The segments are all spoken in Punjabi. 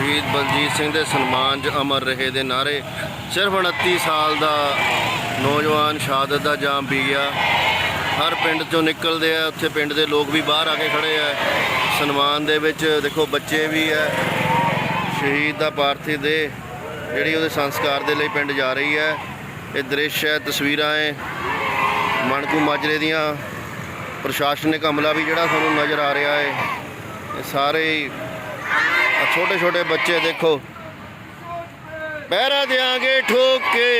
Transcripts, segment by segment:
ਸ਼ਹੀਦ ਬਲਜੀਤ ਸਿੰਘ ਦੇ ਸਨਮਾਨ 'ਚ ਅਮਰ ਰਹੇ ਦੇ ਨਾਰੇ ਸਿਰਫ 29 ਸਾਲ ਦਾ ਨੌਜਵਾਨ ਸ਼ਹਾਦਤ ਦਾ ਜਾਮ ਪੀ ਗਿਆ। ਹਰ ਪਿੰਡ ਚੋਂ ਨਿਕਲਦੇ ਆ, ਉੱਥੇ ਪਿੰਡ ਦੇ ਲੋਕ ਵੀ ਬਾਹਰ ਆ ਕੇ ਖੜੇ ਆ। ਸਨਮਾਨ ਦੇ ਵਿੱਚ ਦੇਖੋ ਬੱਚੇ ਵੀ ਆ। ਸ਼ਹੀਦ ਦਾ ਪਾਰਥਿਵ ਦੇ ਜਿਹੜੀ ਉਹਦੇ ਸੰਸਕਾਰ ਦੇ ਲਈ ਪਿੰਡ ਜਾ ਰਹੀ ਹੈ। ਇਹ ਦ੍ਰਿਸ਼ ਹੈ, ਤਸਵੀਰਾਂ ਹੈ। ਮਣਕੂ ਮਾਜਰੇ ਦੀਆਂ ਪ੍ਰਸ਼ਾਸਨਿਕ ਹਮਲਾ ਵੀ ਜਿਹੜਾ ਤੁਹਾਨੂੰ ਨਜ਼ਰ ਆ ਰਿਹਾ ਹੈ। ਇਹ ਸਾਰੇ छोटे छोटे बच्चे देखो पैरा देंगे ठोक के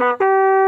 Thank you.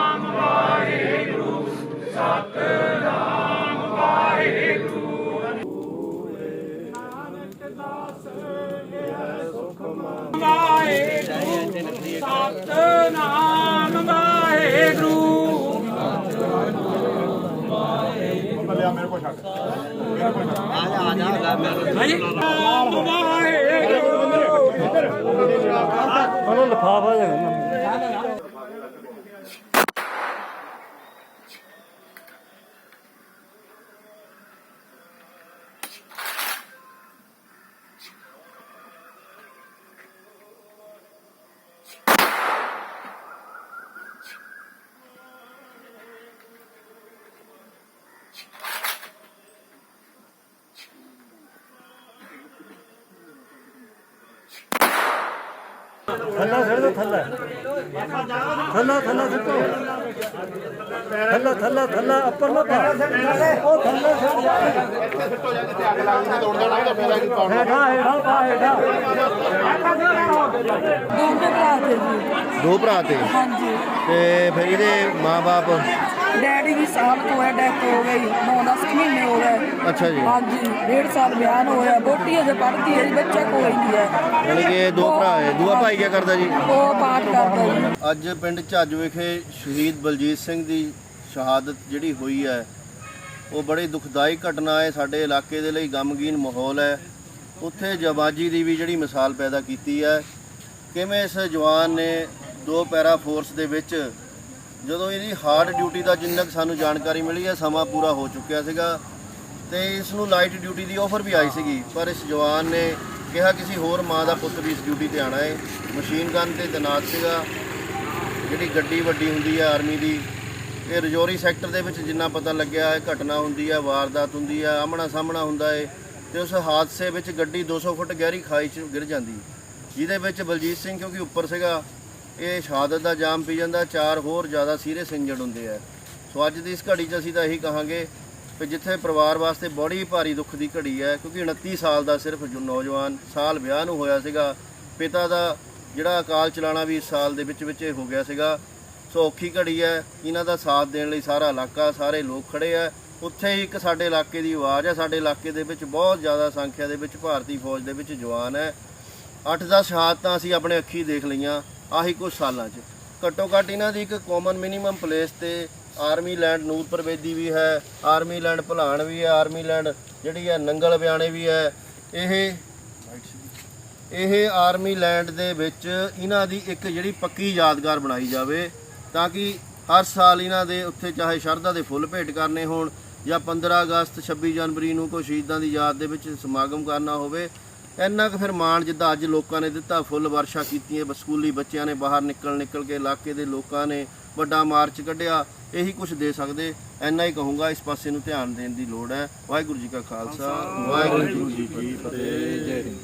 ਉਹਨੂੰ ਲਫਾਫਾ ਦੇ ਥੱਲਾ ਛੱਡ ਦੋ ਥੱਲਾ। ਥੱਲਾ ਥੱਲਾ ਸਿੱਟੋ ਥੱਲਾ ਥੱਲਾ ਥੱਲਾ ਉੱਪਰ ਨਾ ਪਾ ਉਹ ਥੱਲਾ ਛੱਡ ਹੇਠਾਂ ਹੇਠਾਂ ਪਾ ਹੇਠਾਂ। ਦੋਨੋਂ ਭਰਾ ਤੇ ਜੀ ਦੋ ਭਰਾ ਤੇ? ਹਾਂਜੀ। ਤੇ ਫਿਰ ਇਹਦੇ ਮਾਪੇ ਡੈਡੀ ਵੀ ਸਾਲ ਤੋਂ ਹੋਇਆ ਡੈਥ ਹੋ ਗਈ। 9-10 ਮਹੀਨੇ ਹੋ ਗਏ ਅੱਛਾ ਜੀ। ਹਾਂਜੀ ਡੇਢ ਸਾਲ ਬਿਆਨ ਹੋਇਆ ਬੋਟੀ ਅਜੇ ਪੜ੍ਹਦੀ ਹੈ ਜੀ ਬੱਚਾ ਕੋਈ ਨਹੀਂ ਹੈ। ਯਾਨੀ ਕਿ ਇਹ ਦੋ ਭਰਾ ਹੈ ਦੂਆ ਭਾਈ ਕੀ ਕਰਦਾ ਜੀ? ਉਹ ਪਾਠ ਕਰਦਾ ਜੀ। ਅੱਜ ਪਿੰਡ ਝੱਜ ਵਿਖੇ ਸ਼ਹੀਦ ਬਲਜੀਤ ਸਿੰਘ ਦੀ ਸ਼ਹਾਦਤ ਜਿਹੜੀ ਹੋਈ ਹੈ ਉਹ ਬੜੀ ਦੁਖਦਾਈ ਘਟਨਾ ਹੈ। ਸਾਡੇ ਇਲਾਕੇ ਦੇ ਲਈ ਗਮਗੀਨ ਮਾਹੌਲ ਹੈ। ਉੱਥੇ ਜਵਾਜੀ ਦੀ ਵੀ ਜਿਹੜੀ ਮਿਸਾਲ ਪੈਦਾ ਕੀਤੀ ਹੈ। ਕਿਵੇਂ ਇਸ ਜਵਾਨ ਨੇ ਦੋ ਪੈਰਾ ਫੋਰਸ ਦੇ ਵਿੱਚ ਜਦੋਂ ਇਹਦੀ ਹਾਰਡ ਡਿਊਟੀ ਦਾ ਜਿੰਨਾ ਕੁ ਸਾਨੂੰ ਜਾਣਕਾਰੀ ਮਿਲੀ ਹੈ ਸਮਾਂ ਪੂਰਾ ਹੋ ਚੁੱਕਿਆ ਸੀਗਾ। ਤੇ ਇਸ ਨੂੰ ਲਾਈਟ ਡਿਊਟੀ ਦੀ ਆਫਰ ਵੀ ਆਈ ਸੀਗੀ, ਪਰ ਇਸ ਜਵਾਨ ਨੇ ਕਿਹਾ ਕਿਸੇ ਹੋਰ ਮਾਂ ਦਾ ਪੁੱਤ ਵੀ ਇਸ ਡਿਊਟੀ ਤੇ ਆਣਾ ਹੈ। ਮਸ਼ੀਨ ਗਨ ਤੇ ਤੈਨਾਤ ਸੀਗਾ। ਜਿਹੜੀ ਗੱਡੀ ਵੱਡੀ ਹੁੰਦੀ ਹੈ ਆਰਮੀ ਦੀ, ਇਹ ਰਜੌਰੀ ਸੈਕਟਰ ਦੇ ਵਿੱਚ ਜਿੰਨਾ ਪਤਾ ਲੱਗਿਆ ਹੈ ਘਟਨਾ ਹੁੰਦੀ ਹੈ ਵਾਰਦਾਤ ਹੁੰਦੀ ਹੈ ਆਮਣਾ ਸਾਹਮਣਾ ਹੁੰਦਾ ਹੈ ਤੇ ਉਸ ਹਾਦਸੇ ਵਿੱਚ ਗੱਡੀ 200 ਫੁੱਟ ਗਹਿਰੀ ਖਾਈ 'ਚ ਗਿਰ ਜਾਂਦੀ। ਜਿਹਦੇ ਵਿੱਚ ਬਲਜੀਤ ਸਿੰਘ ਕਿਉਂਕਿ ਉੱਪਰ ਸੀਗਾ, ਇਹ ਸ਼ਹਾਦਤ ਦਾ ਜਾਮ ਪੀ ਜਾਂਦਾ, ਚਾਰ ਹੋਰ ਜ਼ਿਆਦਾ ਸੀਰੀਅਸ ਇੰਜਰਡ ਹੁੰਦੇ ਆ। ਸੋ ਅੱਜ ਦੀ ਇਸ ਘੜੀ 'ਚ ਅਸੀਂ ਤਾਂ ਇਹੀ ਕਹਾਂਗੇ ਕਿ ਜਿੱਥੇ ਪਰਿਵਾਰ ਵਾਸਤੇ ਬੜੀ ਭਾਰੀ ਦੁੱਖ ਦੀ ਘੜੀ ਹੈ, ਕਿਉਂਕਿ 29 ਸਾਲ ਦਾ ਸਿਰਫ ਜੋ ਨੌਜਵਾਨ ਸਾਲ ਵਿਆਹ ਨੂੰ ਹੋਇਆ ਸੀਗਾ, ਪਿਤਾ ਦਾ ਜਿਹੜਾ ਅਕਾਲ ਚਲਾਣਾ ਵੀ ਇਸ ਸਾਲ ਦੇ ਵਿੱਚ ਵਿੱਚ ਹੋ ਗਿਆ ਸੀਗਾ। ਸੋ ਔਖੀ ਘੜੀ ਹੈ, ਇਹਨਾਂ ਦਾ ਸਾਥ ਦੇਣ ਲਈ ਸਾਰਾ ਇਲਾਕਾ, ਸਾਰੇ ਲੋਕ ਖੜੇ ਆ ਉੱਥੇ ਹੀ ਇੱਕ ਸਾਡੇ ਇਲਾਕੇ ਦੀ ਆਵਾਜ਼ ਹੈ, ਸਾਡੇ ਇਲਾਕੇ ਦੇ ਵਿੱਚ ਬਹੁਤ ਜ਼ਿਆਦਾ ਸੰਖਿਆ ਦੇ ਵਿੱਚ ਭਾਰਤੀ ਫੌਜ ਦੇ ਵਿੱਚ ਜਵਾਨ ਹੈ। 8-10 ਸ਼ਹਾਦਤਾਂ ਅਸੀਂ ਆਪਣੇ ਅੱਖੀ ਦੇਖ ਲਈਆਂ, ਆਹੀ ਕੁਝ ਸਾਲਾਂ 'ਚ। ਘੱਟੋ ਘੱਟ ਇਹਨਾਂ ਦੀ ਇੱਕ ਕਾਮਨ ਮਿਨੀਮਮ ਪਲੇਸ ਤੇ ਆਰਮੀ ਲੈਂਡ ਨੂਰਪੁਰ ਬੇਦੀ ਵੀ ਹੈ, ਆਰਮੀ ਲੈਂਡ ਭਲਾਣ ਵੀ ਹੈ, ਆਰਮੀ ਲੈਂਡ ਜਿਹੜੀ ਹੈ ਨੰਗਲ ਬਿਆਣੇ ਵੀ ਹੈ। ਇਹ ਇਹ ਆਰਮੀ ਲੈਂਡ ਦੇ ਵਿੱਚ ਇਹਨਾਂ ਦੀ ਇੱਕ ਜਿਹੜੀ ਪੱਕੀ ਯਾਦਗਾਰ ਬਣਾਈ ਜਾਵੇ ਤਾਂ ਕਿ ਹਰ ਸਾਲ ਇਹਨਾਂ ਦੇ ਉੱਥੇ ਚਾਹੇ ਸ਼ਰਧਾ ਦੇ ਫੁੱਲ ਭੇਟ ਕਰਨੇ ਹੋਣ ਜਾਂ 15 ਅਗਸਤ 26 ਜਨਵਰੀ ਨੂੰ ਕੋਈ ਸ਼ਹੀਦਾਂ ਦੀ ਯਾਦ ਦੇ ਵਿੱਚ ਸਮਾਗਮ ਕਰਨਾ ਹੋਵੇ। ਇੰਨਾ ਕੁ ਫਿਰ ਮਾਣ ਜਿੱਦਾਂ ਅੱਜ ਲੋਕਾਂ ਨੇ ਦਿੱਤਾ, ਫੁੱਲ ਵਰਸ਼ਾ ਕੀਤੀਆਂ ਬ- ਸਕੂਲੀ ਬੱਚਿਆਂ ਨੇ ਬਾਹਰ ਨਿਕਲ ਨਿਕਲ ਕੇ ਇਲਾਕੇ ਦੇ ਲੋਕਾਂ ਨੇ ਵੱਡਾ ਮਾਰਚ ਕੱਢਿਆ ਇਹੀ ਕੁਝ ਦੇ ਸਕਦੇ। ਐਨਾ ਹੀ ਕਹੂੰਗਾ ਇਸ ਪਾਸੇ ਨੂੰ ਧਿਆਨ ਦੇਣ ਦੀ ਲੋੜ ਹੈ। ਵਾਹਿਗੁਰੂ ਜੀ ਕਾ ਖਾਲਸਾ ਵਾਹਿਗੁਰੂ ਜੀ ਕੀ ਫਤਿਹ ਜੈ ਹਿੰਦ